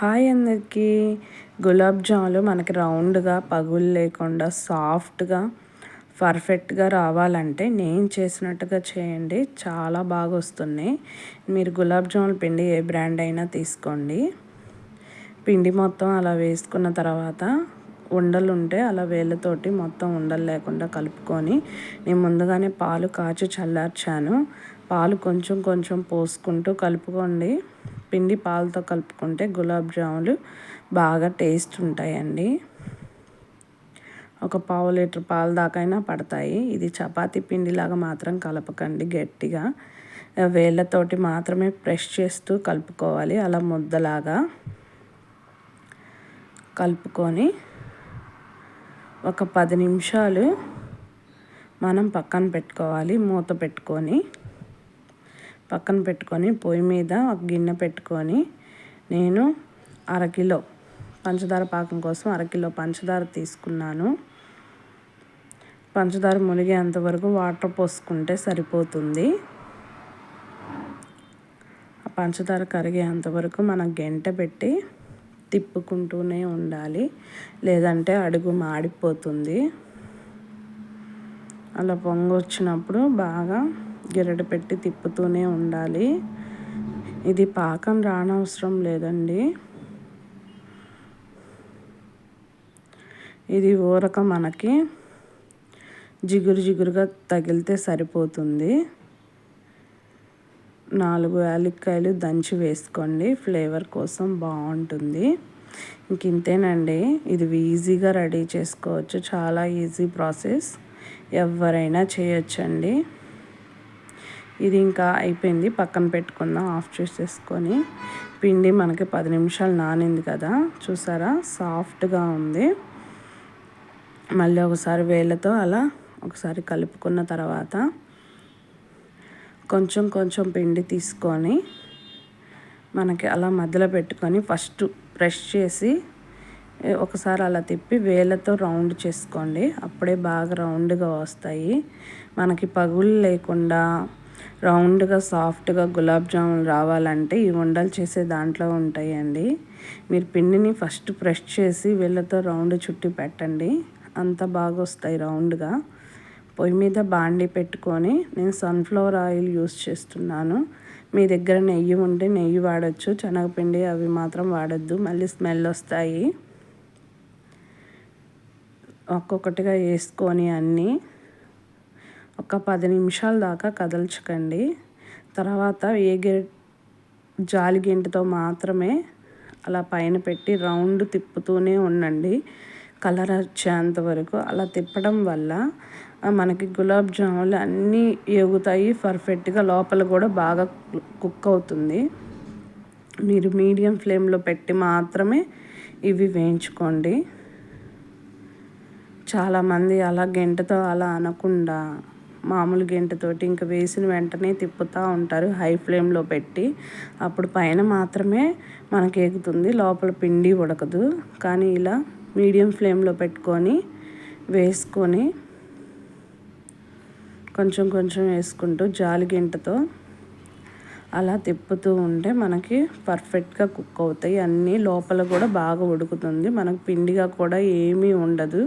Hi అందరికీ. గులాబ్ జాములు మనకి రౌండ్గా పగులు లేకుండా సాఫ్ట్గా పర్ఫెక్ట్గా రావాలంటే నేను చేసినట్టుగా చేయండి. చాలా బాగా వస్తున్నాయి. మీరు గులాబ్ జాముల పిండి ఏ బ్రాండ్ అయినా తీసుకోండి. పిండి మొత్తం అలా వేసుకున్న తర్వాత ఉండలు ఉంటే అలా వేళ్ళతోటి మొత్తం ఉండలు లేకుండా కలుపుకొని నేను ముందుగానే పాలు కాచి చల్లార్చాను. పాలు కొంచెం కొంచెం పోసుకుంటూ కలుపుకోండి. పిండి పాలతో కలుపుకుంటే గులాబ్ జాములు బాగా టేస్ట్ ఉంటాయండి. ఒక పావు లీటర్ పాలు దాకైనా పడతాయి. ఇది చపాతీ పిండిలాగా మాత్రం కలపకండి గట్టిగా. వేళ్ళతోటి మాత్రమే ప్రెష్ చేస్తూ కలుపుకోవాలి. అలా ముద్దలాగా కలుపుకొని ఒక పది నిమిషాలు మనం పక్కన పెట్టుకోవాలి. మూత పెట్టుకొని పక్కన పెట్టుకొని పొయ్యి మీద ఒక గిన్నె పెట్టుకొని నేను అరకిలో పంచదార పాకం కోసం అరకిలో పంచదార తీసుకున్నాను. పంచదార మునిగేంతవరకు వాటర్ పోసుకుంటే సరిపోతుంది. ఆ పంచదార కరిగేంతవరకు మనం గంట పెట్టి తిప్పుకుంటూనే ఉండాలి. లేదంటే అడుగు మాడిపోతుంది. అలా పొంగొచ్చినప్పుడు బాగా గిరట పెట్టి తిప్పుతూనే ఉండాలి. ఇది పాకం రానవసరం లేదండి. ఇది ఊరక మనకి జిగురు జిగురుగా తగిలితే సరిపోతుంది. నాలుగు యాలక్కాయలు దంచి వేసుకోండి. ఫ్లేవర్ కోసం బాగుంటుంది. ఇంక ఇంతేనండి. ఇది ఈజీగా రెడీ చేసుకోవచ్చు. చాలా ఈజీ ప్రాసెస్. ఎవరైనా చేయొచ్చండి. ఇది ఇంకా అయిపోయింది. పక్కన పెట్టుకుందాం. ఆఫ్ చేసేసుకొని. పిండి మనకి పది నిమిషాలు నానింది కదా. చూసారా? సాఫ్ట్గా ఉంది. మళ్ళీ ఒకసారి వేళ్ళతో అలా ఒకసారి కలుపుకున్న తర్వాత కొంచెం కొంచెం పిండి తీసుకొని మనకి అలా మధ్యలో పెట్టుకొని ఫస్ట్ ప్రెష్ చేసి ఒకసారి అలా తిప్పి వేళ్ళతో రౌండ్ చేసుకోండి. అప్పుడే బాగా రౌండ్గా వస్తాయి. మనకి పగులు లేకుండా రౌండ్గా సాఫ్ట్గా గులాబ్ జామున్ రావాలంటే ఈ ఉండలు చేసే దాంట్లో ఉంటాయండి. మీరు పిండిని ఫస్ట్ ప్రెష్ చేసి వీళ్ళతో రౌండ్ చుట్టి పెట్టండి. అంత బాగా వస్తాయి రౌండ్గా. పొయ్యి మీద బాండి పెట్టుకొని నేను సన్ఫ్లవర్ ఆయిల్ యూస్ చేస్తున్నాను. మీ దగ్గర నెయ్యి ఉంటే నెయ్యి వాడచ్చు శనగపిండి అవి మాత్రం వాడద్దు మళ్ళీ స్మెల్ వస్తాయి. ఒక్కొక్కటిగా వేసుకొని అన్నీ ఒక పది నిమిషాల దాకా కదల్చకండి. తర్వాత ఏ జాలి గింటతో మాత్రమే అలా పైన పెట్టి రౌండ్ తిప్పుతూనే ఉండండి. కలర్ వచ్చేంత వరకు అలా తిప్పడం వల్ల మనకి గులాబ్ జాములు అన్నీ ఎగుతాయి పర్ఫెక్ట్గా లోపల కూడా బాగా కుక్ అవుతుంది. మీరు మీడియం ఫ్లేమ్లో పెట్టి మాత్రమే ఇవి వేయించుకోండి. చాలామంది అలా గంటతో అలా అనకుండా మామూలు గెంటతోటి ఇంకా వేసిన వెంటనే తిప్పుతూ ఉంటారు హై ఫ్లేమ్లో పెట్టి. అప్పుడు పైన మాత్రమే మనకి ఎగుతుంది లోపల పిండి ఉడకదు. కానీ ఇలా మీడియం ఫ్లేమ్లో పెట్టుకొని వేసుకొని కొంచెం కొంచెం వేసుకుంటూ జాలి గింటతో అలా తిప్పుతూ ఉంటే మనకి పర్ఫెక్ట్గా కుక్ అవుతాయి. అన్నీ లోపల కూడా బాగా ఉడుకుతుంది. మనకు పిండిగా కూడా ఏమీ ఉండదు.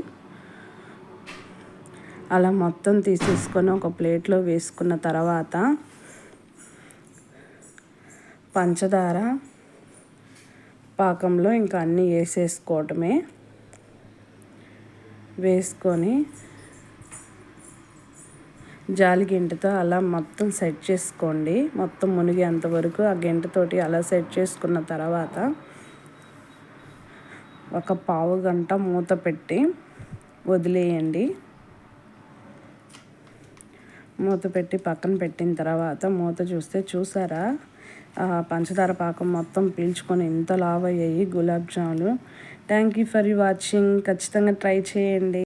అలా మొత్తం తీసేసుకొని ఒక ప్లేట్లో వేసుకున్న తర్వాత పంచదార పాకంలో ఇంకా అన్నీ వేసేసుకోవటమే. వేసుకొని జాలి గెంటతో అలా మొత్తం సెట్ చేసుకోండి. మొత్తం మునిగేంత వరకు ఆ గింటతోటి అలా సెట్ చేసుకున్న తర్వాత ఒక పావు గంట మూత పెట్టి వదిలేయండి. మూత పెట్టి పక్కన పెట్టిన తర్వాత మూత చూస్తే చూసారా? పంచదార పాకం మొత్తం పీల్చుకొని ఎంత లావ్ అయ్యాయి గులాబ్ జాములు. థ్యాంక్ యూ ఫర్ వాచింగ్ ఖచ్చితంగా ట్రై చేయండి.